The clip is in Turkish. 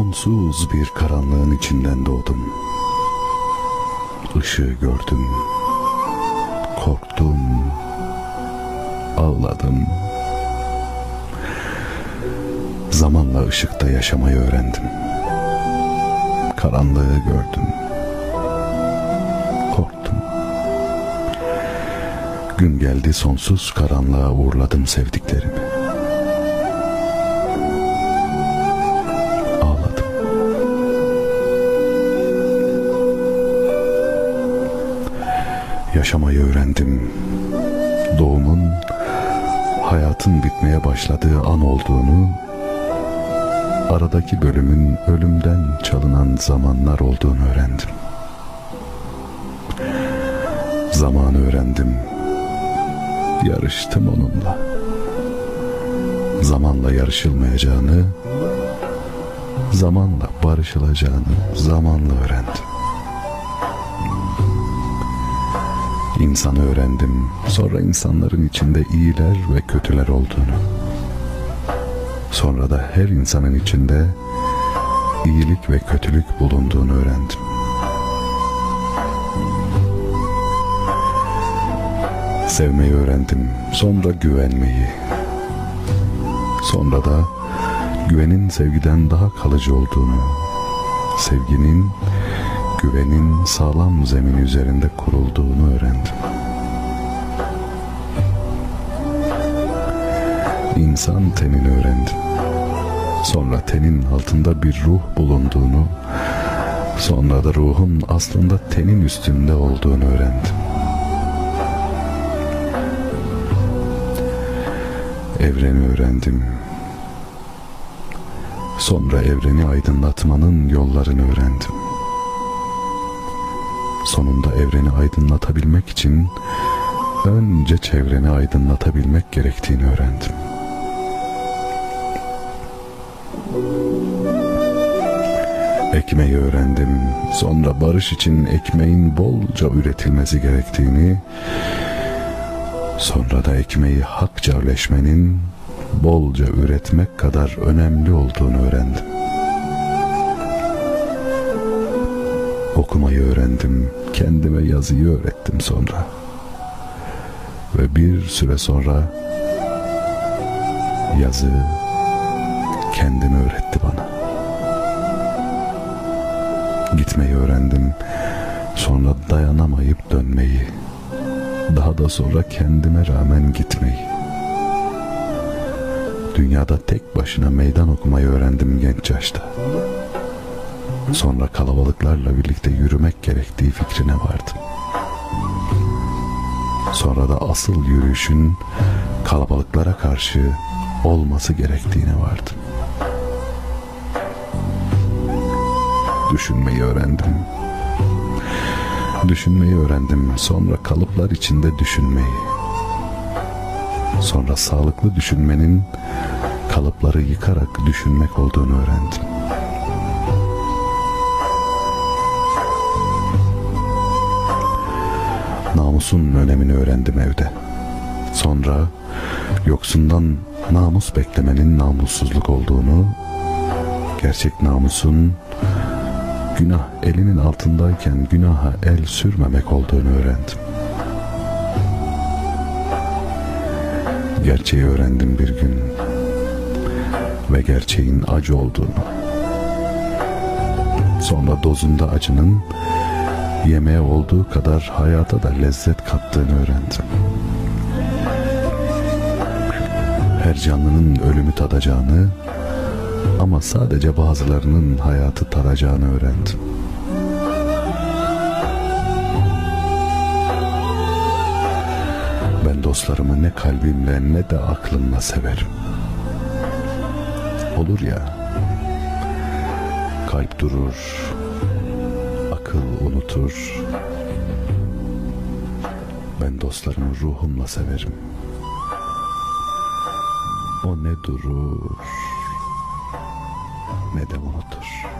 Sonsuz bir karanlığın içinden doğdum. Işığı gördüm. Korktum. Ağladım. Zamanla ışıkta yaşamayı öğrendim. Karanlığı gördüm. Korktum. Gün geldi sonsuz karanlığa uğurladım sevdiklerimi. Yaşamayı öğrendim. Doğumun hayatın bitmeye başladığı an olduğunu, aradaki bölümün ölümden çalınan zamanlar olduğunu öğrendim. Zamanı öğrendim. Yarıştım onunla. Zamanla yarışılmayacağını, zamanla barışılacağını zamanla öğrendim. İnsanı öğrendim. Sonra insanların içinde iyiler ve kötüler olduğunu. Sonra da her insanın içinde iyilik ve kötülük bulunduğunu öğrendim. Sevmeyi öğrendim. Sonra güvenmeyi. Sonra da güvenin sevgiden daha kalıcı olduğunu, sevginin güvenin sağlam zemin üzerinde kurulduğunu öğrendim. İnsan tenini öğrendim. Sonra tenin altında bir ruh bulunduğunu, sonra da ruhun aslında tenin üstünde olduğunu öğrendim. Evreni öğrendim. Sonra evreni aydınlatmanın yollarını öğrendim. Sonunda evreni aydınlatabilmek için önce çevreni aydınlatabilmek gerektiğini öğrendim. Ekmeği öğrendim. Sonra barış için ekmeğin bolca üretilmesi gerektiğini, sonra da ekmeği hakça öleşmenin bolca üretmek kadar önemli olduğunu öğrendim. Okumayı öğrendim. Kendime yazıyı öğrettim sonra. Ve bir süre sonra yazı kendimi öğretti bana. Gitmeyi öğrendim. Sonra dayanamayıp dönmeyi. Daha da sonra kendime rağmen gitmeyi. Dünyada tek başına meydan okumayı öğrendim genç yaşta. Sonra kalabalıklarla birlikte yürümek gerektiği fikrine vardım. Sonra da asıl yürüyüşün kalabalıklara karşı olması gerektiğine vardım. Düşünmeyi öğrendim. Düşünmeyi öğrendim. Sonra kalıplar içinde düşünmeyi. Sonra sağlıklı düşünmenin kalıpları yıkarak düşünmek olduğunu öğrendim. Namusun önemini öğrendim evde. Sonra yoksundan namus beklemenin namussuzluk olduğunu, gerçek namusun günah elinin altındayken günaha el sürmemek olduğunu öğrendim. Gerçeği öğrendim bir gün ve gerçeğin acı olduğunu. Sonra dozunda acının yemeğe olduğu kadar hayata da lezzet kattığını öğrendim. Her canlının ölümü tadacağını ama sadece bazılarının hayatı tadacağını öğrendim. Ben dostlarımı ne kalbimle ne de aklımla severim. Olur ya, kalp durur, akıl unutur. Ben dostlarımı ruhumla severim. O ne durur ne de unutur.